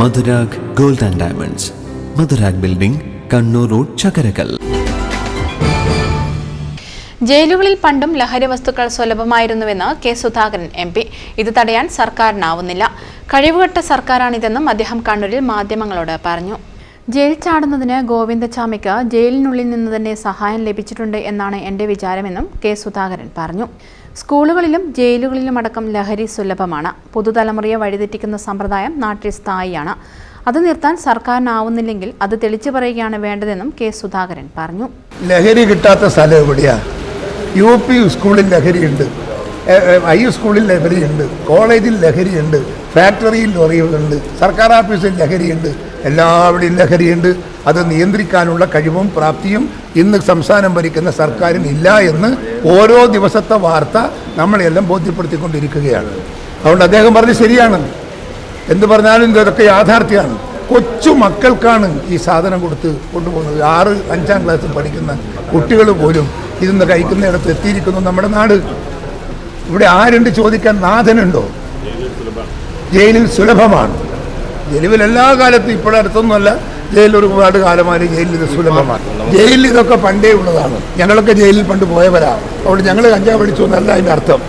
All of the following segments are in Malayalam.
Madhurag gold and diamonds. Madhurag building Kannur road Chakkarakkal. ജയിലുകളിൽ പണ്ടും ലഹരി വസ്തുക്കൾ സുലഭമായിരുന്നുവെന്ന് കെ സുധാകരൻ എം പി. ഇത് തടയാൻ സർക്കാരിനാവുന്നില്ല. കഴിവുകെട്ട സർക്കാരാണിതെന്നും അദ്ദേഹം കണ്ണൂരിൽ മാധ്യമങ്ങളോട് പറഞ്ഞു. ജയിൽ ചാടുന്നതിന് ഗോവിന്ദച്ചാമിക്ക് ജയിലിനുള്ളിൽ നിന്ന് തന്നെ സഹായം ലഭിച്ചിട്ടുണ്ട് എന്നാണ് എന്റെ വിചാരമെന്നും കെ സുധാകരൻ പറഞ്ഞു. സ്കൂളുകളിലും ജയിലുകളിലും അടക്കം ലഹരി സുലഭമാണ്. പുതുതലമുറയെ വഴിതെറ്റിക്കുന്ന സമ്പ്രദായം നാട്ടിൽ സ്ഥായിയാണ്. അത് നിർത്താൻ സർക്കാരിനാവുന്നില്ലെങ്കിൽ അത് തെളിച്ചു പറയുകയാണ് വേണ്ടതെന്നും കെ സുധാകരൻ പറഞ്ഞു. ലഹരി കിട്ടാത്ത സ്ഥലം എവിടെയാ? യു പി സ്കൂളിൽ ലഹരിയുണ്ട് ഐ സ്കൂളിൽ ലഹരിയുണ്ട് കോളേജിൽ ലഹരിയുണ്ട് ഫാക്ടറിയിൽ ലഹരിയുണ്ട് സർക്കാർ ഓഫീസിൽ ലഹരിയുണ്ട് എല്ലാവിടെയും ലഹരിയുണ്ട്. അത് നിയന്ത്രിക്കാനുള്ള കഴിവും പ്രാപ്തിയും ഇന്ന് സംസ്ഥാനം ഭരിക്കുന്ന സർക്കാരിന് ഇല്ല എന്ന് ഓരോ ദിവസത്തെ വാർത്ത നമ്മളെല്ലാം ബോധ്യപ്പെടുത്തിക്കൊണ്ടിരിക്കുകയാണ്. അതുകൊണ്ട് അദ്ദേഹം പറഞ്ഞ് ശരിയാണ്. എന്ത് പറഞ്ഞാലും ഇതൊക്കെ യാഥാർത്ഥ്യമാണ്. കൊച്ചു മക്കൾക്കാണ് ഈ സാധനം കൊടുത്ത് കൊണ്ടുപോകുന്നത്. ആറ് അഞ്ചാം ക്ലാസ്സിൽ പഠിക്കുന്ന കുട്ടികൾ പോലും ഇതിന്ന് കഴിക്കുന്നിടത്ത് എത്തിയിരിക്കുന്നു നമ്മുടെ നാട്. ഇവിടെ ആരുണ്ട് ചോദിക്കാൻ നാഥനുണ്ടോ? ജയിലിൽ സുലഭമാണ്. ജയിലിൽ എല്ലാ കാലത്തും ഇപ്പോഴടുത്തൊന്നുമല്ല ജയിലിൽ ഒരുപാട് കാലമായി ജയിലിൽ ഇത് സുലഭമാണ്. ജയിലിൽ ഇതൊക്കെ പണ്ടേ ഉള്ളതാണ്. ഞങ്ങളൊക്കെ ജയിലിൽ പണ്ട് പോയവരാ. അവിടെ ഞങ്ങൾ കഞ്ചാവ് പഠിച്ചു എന്നല്ല അതിന്റെ അർത്ഥം.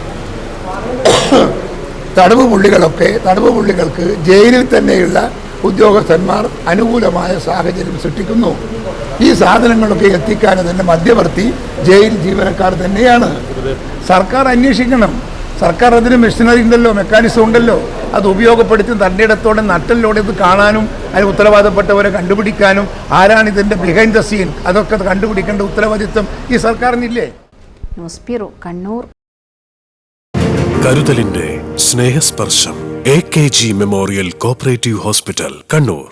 തടവ് പുള്ളികളൊക്കെ തടവ് പുള്ളികൾക്ക് ജയിലിൽ തന്നെയുള്ള ഉദ്യോഗസ്ഥന്മാർ അനുകൂലമായ സാഹചര്യം സൃഷ്ടിക്കുന്നു. ഈ സാധനങ്ങളൊക്കെ എത്തിക്കാൻ തന്നെ മധ്യവർത്തി ജയിൽ ജീവനക്കാർ തന്നെയാണ്. സർക്കാർ അന്വേഷിക്കണം. സർക്കാർ അതിന് മെഷീനറി ഉണ്ടല്ലോ മെക്കാനിസം ഉണ്ടല്ലോ അത് ഉപയോഗപ്പെടുത്തി തന്റെ ഇടത്തോടെ നട്ടലിലൂടെ ഇത് കാണാനും അതിന് ഉത്തരവാദപ്പെട്ടവരെ കണ്ടുപിടിക്കാനും ആരാണ് ഇതിന്റെ ബിഹൈൻഡ് ദ സീൻ അതൊക്കെ കണ്ടുപിടിക്കേണ്ട ഉത്തരവാദിത്വം ഈ സർക്കാരിനില്ലേ? News bureau Kannur. കരുതലിന്റെ Snehasparsham A K G memorial cooperative hospital Kannur.